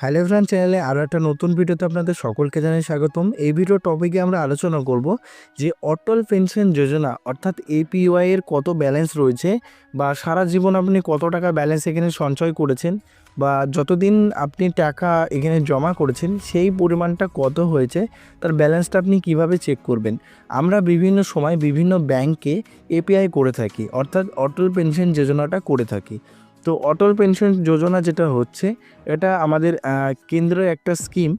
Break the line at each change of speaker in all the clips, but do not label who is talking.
Hello friend চ্যানেলে আরও একটা নতুন ভিডিওতে আপনাদের সকলকে জানাই স্বাগতম। এই ভিডিও টপিকে আমরা আলোচনা করব যে অটল পেনশন যোজনা, অর্থাৎ এপিওয়াই এর কত ব্যালেন্স রয়েছে বা সারা জীবন আপনি কত টাকা ব্যালেন্স এখানে সঞ্চয় করেছেন বা যতদিন আপনি টাকা এখানে জমা করেছেন, সেই পরিমাণটা কত হয়েছে, তার ব্যালেন্সটা আপনি কীভাবে চেক করবেন? আমরা বিভিন্ন সময় বিভিন্ন ব্যাংকে এপিআই করে থাকি, অর্থাৎ অটল পেনশন যোজনাটা করে থাকি। তো অটল পেনশন যোজনা যেটা হচ্ছে এটা আমাদের কেন্দ্রের একটা স্কিম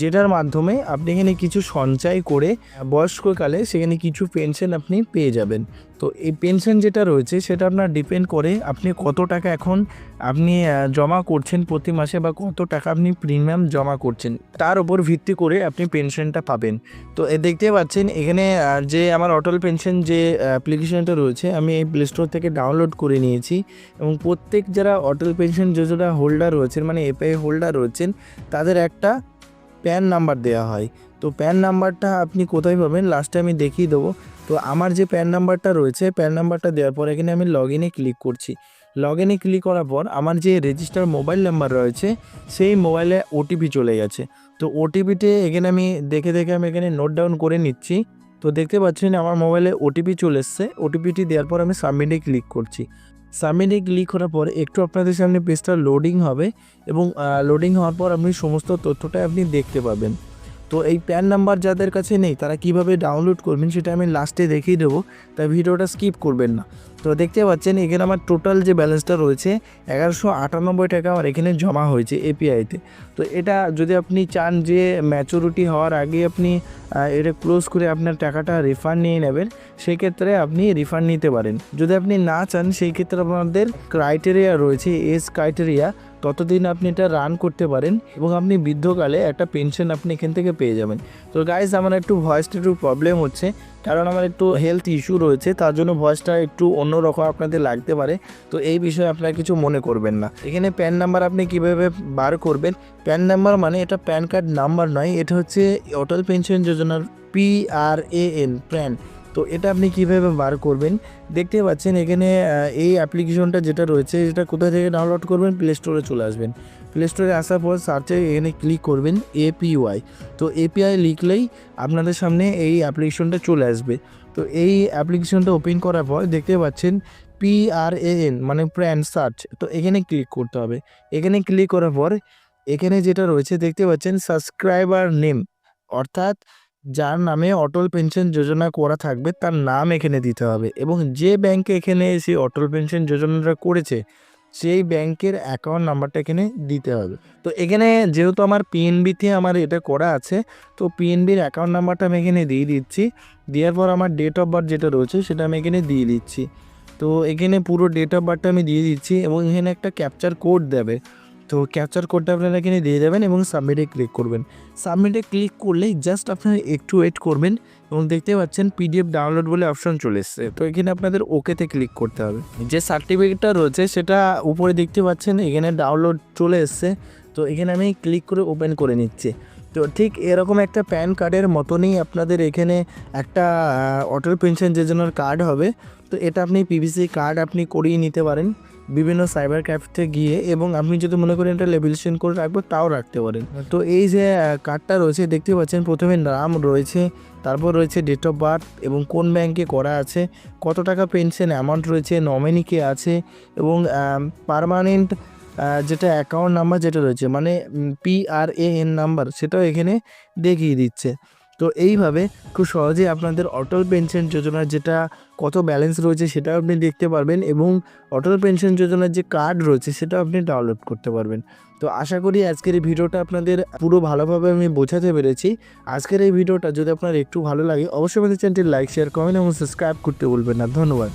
যেটার মাধ্যমে আপনি এখানে কিছু সঞ্চয় করে, বয়স্ককালে সেখানে কিছু পেনশন আপনি পেয়ে যাবেন। তো এই পেনশন যেটা রয়েছে, সেটা আপনার ডিপেন্ড করে আপনি কত টাকা এখন আপনি জমা করছেন প্রতি মাসে বা কত টাকা আপনি প্রিমিয়াম জমা করছেন, তার উপর ভিত্তি করে আপনি পেনশনটা পাবেন। তো এ দেখতে পাচ্ছেন, এখানে যে আমার অটল পেনশন যে অ্যাপ্লিকেশনটা রয়েছে, আমি এই প্লে স্টোর থেকে ডাউনলোড করে নিয়েছি এবং প্রত্যেক যারা অটল পেনশন যোজনা হোল্ডার রয়েছেন মানে এপিআই হোল্ডার রয়েছেন, তাদের একটা প্যান নাম্বার দেওয়া হয়। তো প্যান নাম্বারটা আপনি কোথায় পাবেন? লাস্টে আমি দেখিয়ে দেবো। তো আমার যে প্যান নাম্বারটা রয়েছে, প্যান নাম্বারটা দেওয়ার পর এখানে আমি লগ ইনে ক্লিক করছি। লগ ইনে ক্লিক করার পর আমার যে রেজিস্টার মোবাইল নাম্বার রয়েছে, সেই মোবাইলে ওটিপি চলে গেছে। তো ওটিপিতে এখানে আমি দেখে দেখে আমি এখানে নোট ডাউন করে নিচ্ছি। তো দেখতে পাচ্ছেন আমার মোবাইলে ওটিপি চলে এসছে। ওটিপিটি দেওয়ার পর আমি সাবমিটে ক্লিক করছি। সাবমিটে ক্লিক করার পর একটু আপনাদের সামনে পেজটা লোডিং হবে এবং লোডিং হওয়ার পর আপনি সমস্ত তথ্যটা আপনি দেখতে পাবেন। তো এই প্যান নাম্বার যাদের কাছে নেই, তারা কীভাবে ডাউনলোড করবেন সেটা আমি লাস্টে দেখিয়ে দেবো, তাই ভিডিওটা স্কিপ করবেন না। তো দেখতে পাচ্ছেন, এখানে আমার টোটাল যে ব্যালেন্সটা রয়েছে, এগারোশো আটানব্বই টাকা আমার এখানে জমা হয়েছে এপিআইতে তো। এটা যদি আপনি চান যে ম্যাচুরিটি হওয়ার আগে আপনি এটা ক্লোজ করে আপনার টাকাটা রিফান্ড নিয়ে নেবেন সেই ক্ষেত্রে আপনি রিফান্ড নিতে পারেন। যদি আপনি না চান, সেই ক্ষেত্রে আপনাদের ক্রাইটেরিয়া রয়েছে এজ ক্রাইটেরিয়া ততদিন আপনি এটা রান করতে পারেন এবং আপনি বৃদ্ধকালে একটা পেনশন আপনি এখান থেকে পেয়ে যাবেন। তো গাইজ আমার একটু ভয়েসটা একটু প্রবলেম হচ্ছে। কারণ আমার একটু হেলথ ইস্যু রয়েছে, তার জন্য ভয়েসটা একটু অন্যরকম আপনাদের লাগতে পারে। তো এই বিষয়ে আপনারা কিছু মনে করবেন না। এখানে প্যান নাম্বার আপনি কীভাবে বার করবেন? প্যান নাম্বার মানে এটা প্যান কার্ড নাম্বার নয়, এটা হচ্ছে অটল পেনশন যোজনার পিআরএএন প্যান তো এটা আপনি কীভাবে বার করবেন? দেখতে পাচ্ছেন এখানে এই অ্যাপ্লিকেশনটা যেটা রয়েছে, এটা কোথা থেকে ডাউনলোড করবেন? প্লে স্টোরে চলে আসবেন। প্লে স্টোরে আসার পর সার্চে এখানে ক্লিক করবেন এপিওয়াই তো এপিআই লিখলেই আপনাদের সামনে এই অ্যাপ্লিকেশনটা চলে আসবে। তো এই অ্যাপ্লিকেশনটা ওপেন করার পর দেখতে পাচ্ছেন পিআরএএন মানে প্র্যান সার্চ তো এখানে ক্লিক করতে হবে। এখানে ক্লিক করার পর এখানে যেটা রয়েছে, দেখতে পাচ্ছেন সাবস্ক্রাইবার নেম অর্থাৎ যার নামে অটল পেনশন যোজনা করা থাকবে, তার নাম এখানে দিতে হবে। এবং যে ব্যাংকে এখানে এসে অটল পেনশন যোজনাটা করেছে, সেই ব্যাংকের অ্যাকাউন্ট নাম্বারটা এখানে দিতে হবে। তো এখানে যেহেতু আমার পিএনবিতে আমার এটা করা আছে, তো পিএনবির অ্যাকাউন্ট নাম্বারটা আমি এখানে দিয়ে দিচ্ছি। দেওয়ার পর আমার ডেট অফ বার্থ যেটা রয়েছে, সেটা আমি এখানে দিয়ে দিচ্ছি। তো এখানে পুরো ডেট অফ বার্থটা আমি দিয়ে দিচ্ছি এবং এখানে একটা ক্যাপচার কোড দেবে। তো ক্যাপচার কোডটা আপনারা এখানে দিয়ে দেবেন এবং সাবমিটে ক্লিক করবেন। সাবমিটে ক্লিক করলেই জাস্ট আপনারা একটু ওয়েট করবেন এবং দেখতে পাচ্ছেন পিডিএফ ডাউনলোড বলে অপশন চলে এসছে। তো এখানে আপনাদের ওকেতে ক্লিক করতে হবে। যে সার্টিফিকেটটা রয়েছে সেটা উপরে দেখতে পাচ্ছেন, এখানে ডাউনলোড চলে এসছে। তো এখানে আমি ক্লিক করে ওপেন করে নিচ্ছি। তো ঠিক এরকম একটা প্যান কার্ডের মতনই আপনাদের এখানে একটা অটল পেনশন যোজনার কার্ড হবে, তো এটা আপনি পিভিসি কার্ড আপনি করিয়ে নিতে পারেন। বিভিন্ন সাইবার ক্যাফেতে গিয়ে এবং আপনি যদি মনে করেন এটা লেবিলেশন করে রাখব, তাও রাখতে পারেন। তো এই যে কার্ডটা রয়েছে, দেখতে পাচ্ছেন প্রথমে নাম রয়েছে, তারপর রয়েছে ডেট অফ বার্থ এবং কোন ব্যাংকে করা আছে, কত টাকা পেনশন অ্যামাউন্ট রয়েছে নমিনি কে আছে এবং পারমানেন্ট যেটা অ্যাকাউন্ট নাম্বার যেটা রয়েছে মানে P R A N number সেটাও এখানে দেখিয়ে দিচ্ছে। তো এইভাবে খুব সহজে আপনাদের অটল পেনশন যোজনার যেটা কত ব্যালেন্স রয়েছে সেটাও আপনি দেখতে পারবেন এবং অটল পেনশন যোজনার যে কার্ড রয়েছে সেটাও আপনি ডাউনলোড করতে পারবেন। তো আশা করি আজকের এই ভিডিওটা আপনাদের পুরো ভালোভাবে আমি বোঝাতে পেরেছি। আজকের এই ভিডিওটা যদি আপনার একটু ভালো লাগে, অবশ্যই আমাদের চ্যানেলটি লাইক শেয়ার কমেন্ট এবং সাবস্ক্রাইব করতে বলবেন না। ধন্যবাদ।